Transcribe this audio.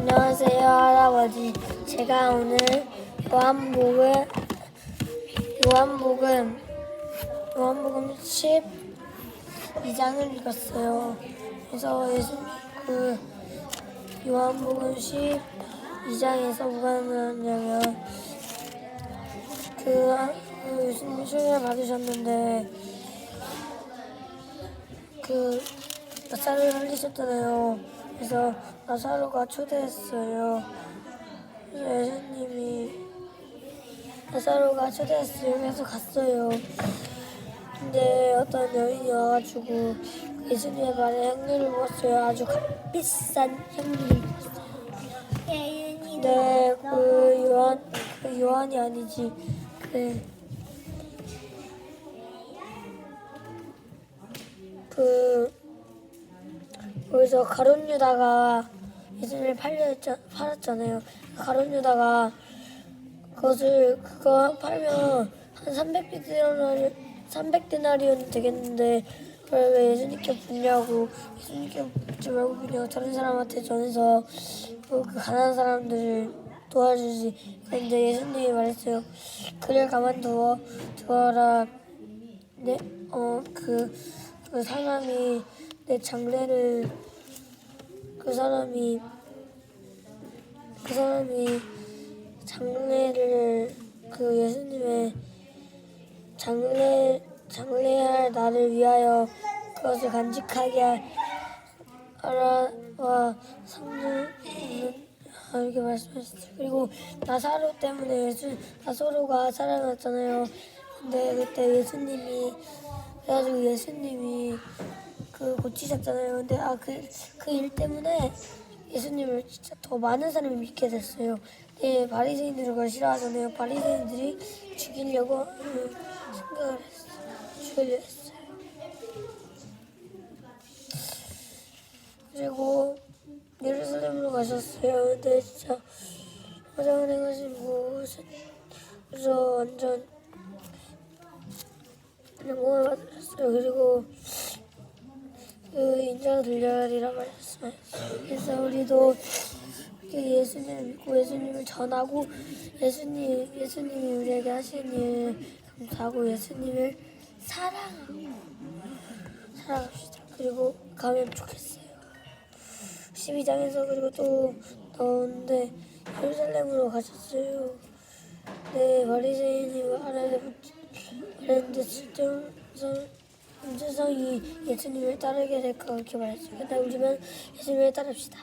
안녕하세요 할아버지. 제가 오늘 요한복음 요한복음 요한복음 12장을 읽었어요. 그래서 예수 그 요한복음 12장에서 뭐가 나왔냐면 그, 그 예수님이 수련을 받으셨는데 그 나사로를 살리셨잖아요. 그래서 나사로가 초대했어요. 예수님이 나사로가 초대했어요. 그래서 갔어요. 근데 어떤 여인이 와가지고 예수님의 발에 향유를 부었어요. 아주 값비싼 부었어요. 근데 그 요한 그 요한이 아니지 그 그 거기서 가론 유다가 예수님을 팔았잖아요. 가론 유다가 그것을 그거 팔면 한 300디나리 300디나리온 되겠는데 그걸 왜 예수님께 붓냐고 예수님께 붓지 말고 그냥 다른 사람한테 전해서 그 가난한 사람들을 도와주지. 근데 예수님이 말했어요. 그를 가만두어 두어라. 네, 어, 그, 그 사람이 내 장례를 그 사람이 그 사람이 장례를 그 예수님의 장례 장례할 나를 위하여 그것을 간직하게 하라와 성는 이렇게 말씀하셨어요. 그리고 나사로 때문에 예수 나사로가 살아났잖아요. 근데 그때 예수님이 그래가지고 예수님이 그 고치셨잖아요. 근데 아 그 그 일 때문에 예수님을 진짜 더 많은 사람이 믿게 됐어요. 근데 바리새인들이 그걸 싫어하잖아요. 바리새인들이 죽이려고 음, 생각을 했어요. 죽이려 했어요. 그리고 예루살렘으로 가셨어요. 근데 진짜 화장을 해가지고 그래서 완전 영광을 받으셨어요. 그리고 그 인자가 들려리라 말했어요. 그래서 우리도 이렇게 예수님을 믿고 예수님을 전하고 예수님 예수님이 우리에게 하신 일 감사하고 예수님을 사랑하고 사랑합시다. 그리고 가면 좋겠어요. 12장에서 그리고 또 나오는데 예루살렘으로 가셨어요. 네, 바리새인이 말하는데 말했는데 진짜 세상이 예수님을 따르게 될까 그렇게 말했어요. 근데 우리는 예수님을 따릅시다.